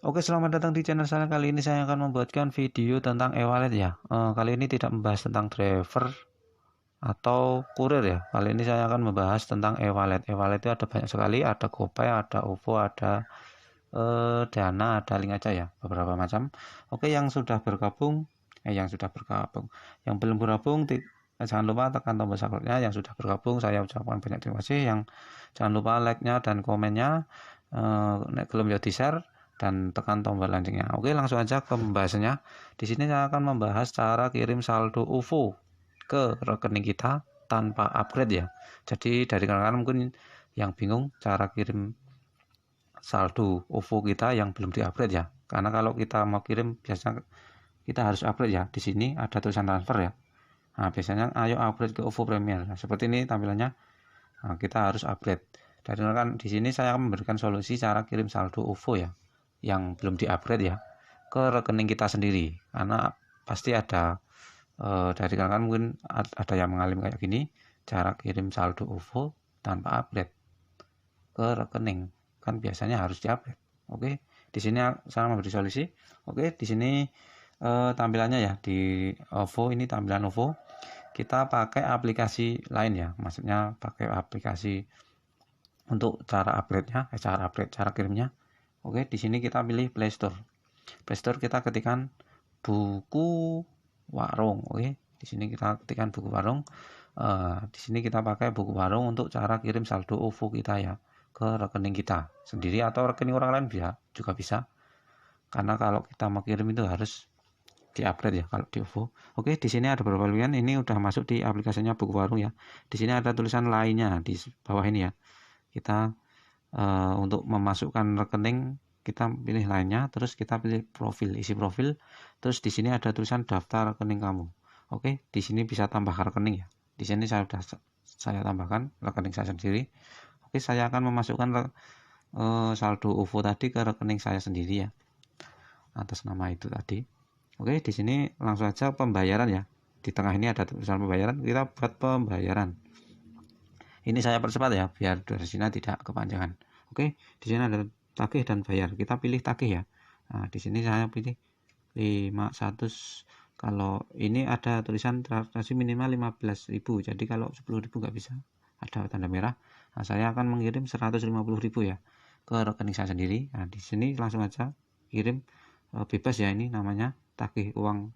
Oke, selamat datang di channel saya. Kali ini saya akan membuatkan video tentang e-wallet ya. Uh, kali ini tidak membahas tentang driver atau kurir ya. Kali ini saya akan membahas tentang e-wallet. E-wallet itu ada banyak sekali, ada GoPay, ada OVO, ada uh, Dana, ada link aja ya, beberapa macam. Oke, yang sudah bergabung, eh yang sudah bergabung, yang belum bergabung eh, jangan lupa tekan tombol subscribe-nya. Yang sudah bergabung saya ucapkan banyak terima kasih. Yang jangan lupa like-nya dan komennya. Uh, belum ya di share dan tekan tombol loncengnya. Oke, langsung aja ke pembahasannya. Di sini saya akan membahas cara kirim saldo UFO ke rekening kita tanpa upgrade ya. Jadi dari kalangan mungkin yang bingung cara kirim saldo UFO kita yang belum di-upgrade ya. Karena kalau kita mau kirim biasanya kita harus upgrade ya. Di sini ada tulisan transfer ya. Nah, biasanya ayo upgrade ke UFO Premier. Nah, seperti ini tampilannya. Nah, kita harus upgrade. Dari kan di sini saya akan memberikan solusi cara kirim saldo UFO ya yang belum di-upgrade ya ke rekening kita sendiri. Karena pasti ada e, dari kalangan mungkin ada yang mengalami kayak gini cara kirim saldo OVO tanpa upgrade ke rekening. Kan biasanya harus di-upgrade. Oke di sini saya memberi solusi. Oke di sini e, tampilannya ya di OVO ini tampilan OVO kita pakai aplikasi lain ya maksudnya pakai aplikasi untuk cara upgrade-nya, eh, cara upgrade, cara kirimnya Oke, di sini kita pilih Play Store. Kita ketikkan buku warung. Oke, di sini kita ketikkan buku warung. Uh, di sini kita pakai buku warung untuk cara kirim saldo OVO kita ya ke rekening kita sendiri atau rekening orang lain bisa juga bisa. Karena kalau kita mau kirim itu harus di upgrade ya kalau di OVO. Oke, di sini ada beberapa pilihan. Ini udah masuk di aplikasinya buku warung ya. Di sini ada tulisan lainnya di bawah ini ya. Kita uh, untuk memasukkan rekening kita pilih lainnya terus kita pilih profil isi profil. Terus di sini ada tulisan daftar rekening kamu. Oke di sini bisa tambahkan rekening ya. Di sini saya sudah saya tambahkan rekening saya sendiri. Oke saya akan memasukkan uh, saldo OVO tadi ke rekening saya sendiri ya atas nama itu tadi. Oke di sini langsung saja pembayaran ya. Di tengah ini ada tulisan pembayaran kita buat pembayaran ini saya percepat ya biar durasinya tidak kepanjangan. Oke di sini ada tagih dan bayar. Kita pilih tagih ya. Nah di sini saya pilih 500 kalau ini ada tulisan transaksi minimal 15.000 jadi kalau 10.000 nggak bisa. Ada tanda merah. Nah, saya akan mengirim 150.000 ya ke rekening saya sendiri. Nah di sini langsung aja kirim e, bebas ya ini namanya tagih uang.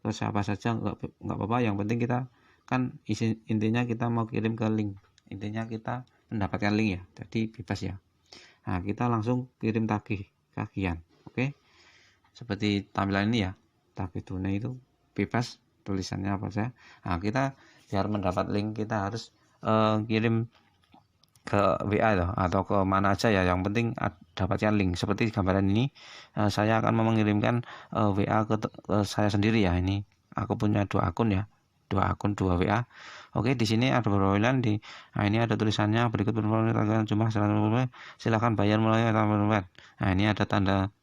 Ke siapa saja nggak nggak apa-apa. Yang penting kita kan isi, intinya kita mau kirim ke link intinya kita mendapatkan link ya. Jadi bebas ya. Nah kita langsung kirim tagih kagian oke? Seperti tampilan ini ya. Tagih tunai itu bebas tulisannya apa saja. Nah kita biar mendapat link kita harus uh, kirim ke WA loh atau ke mana aja ya. Yang penting dapatkan link. Seperti gambaran ini uh, saya akan mengirimkan uh, eh, WA ke, ke saya sendiri ya. Ini aku punya dua akun ya dua akun dua WA oke di sini ada pilihan. Di nah ini ada tulisannya berikut beberapa tanggal cuma silahkan bayar melalui nah ini ada tanda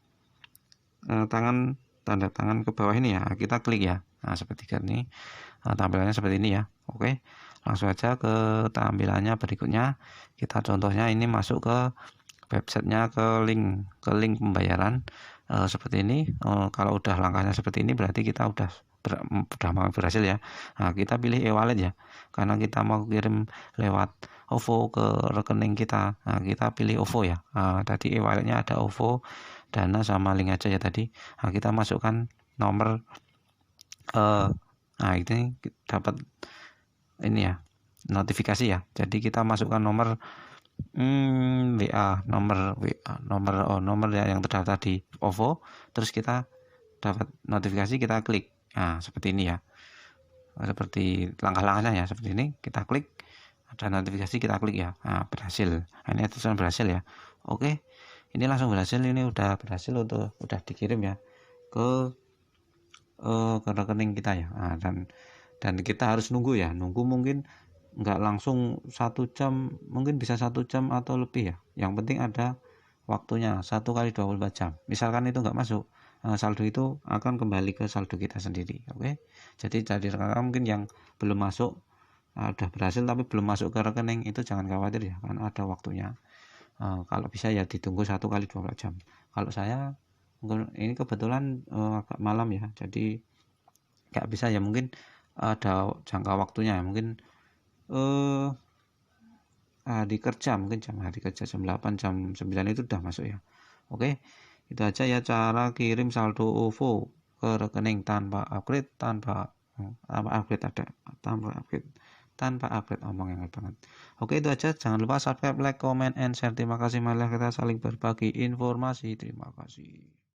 eh, tangan tanda tangan ke bawah ini ya. Kita klik ya. Nah seperti ini. Nah, tampilannya seperti ini ya. Oke langsung aja ke tampilannya berikutnya. Kita contohnya ini masuk ke websitenya ke link ke link pembayaran. E, seperti ini. E, kalau udah langkahnya seperti ini berarti kita udah ber, sudah mau berhasil ya. Nah kita pilih e-wallet ya. Karena kita mau kirim lewat OVO ke rekening kita. Nah kita pilih OVO ya. Nah, tadi e-walletnya ada OVO dana sama link aja ya tadi. Nah, kita masukkan nomor uh, nah ini dapat ini ya notifikasi ya. Jadi kita masukkan nomor hmm, WA nomor WA nomor oh nomor ya yang terdaftar di OVO. Terus kita dapat notifikasi kita klik Nah, seperti ini ya. Seperti langkah-langkahnya ya, seperti ini. Kita klik, ada notifikasi kita klik ya. Nah, berhasil. Nah, ini tulisan berhasil ya. Oke. Ini langsung berhasil, ini udah berhasil untuk udah dikirim ya ke uh, ke rekening kita ya. Nah, dan dan kita harus nunggu ya. Nunggu mungkin nggak langsung satu jam, mungkin bisa satu jam atau lebih ya. Yang penting ada waktunya satu kali 24 jam. Misalkan itu nggak masuk, saldo itu akan kembali ke saldo kita sendiri oke? Okay? jadi dari rekan mungkin yang belum masuk uh, udah berhasil tapi belum masuk ke rekening itu jangan khawatir ya kan ada waktunya. Uh, kalau bisa ya ditunggu satu kali 24 jam. Kalau saya ini kebetulan uh, agak malam ya jadi nggak bisa ya mungkin ada jangka waktunya ya mungkin uh, hari kerja mungkin jam hari kerja jam 8 jam 9 itu udah masuk ya oke itu aja ya cara kirim saldo OVO ke rekening tanpa upgrade tanpa tanpa upgrade ada tanpa upgrade tanpa upgrade. Omong yang banget. Oke itu aja. Jangan lupa subscribe like comment and share. Terima kasih malah kita saling berbagi informasi. Terima kasih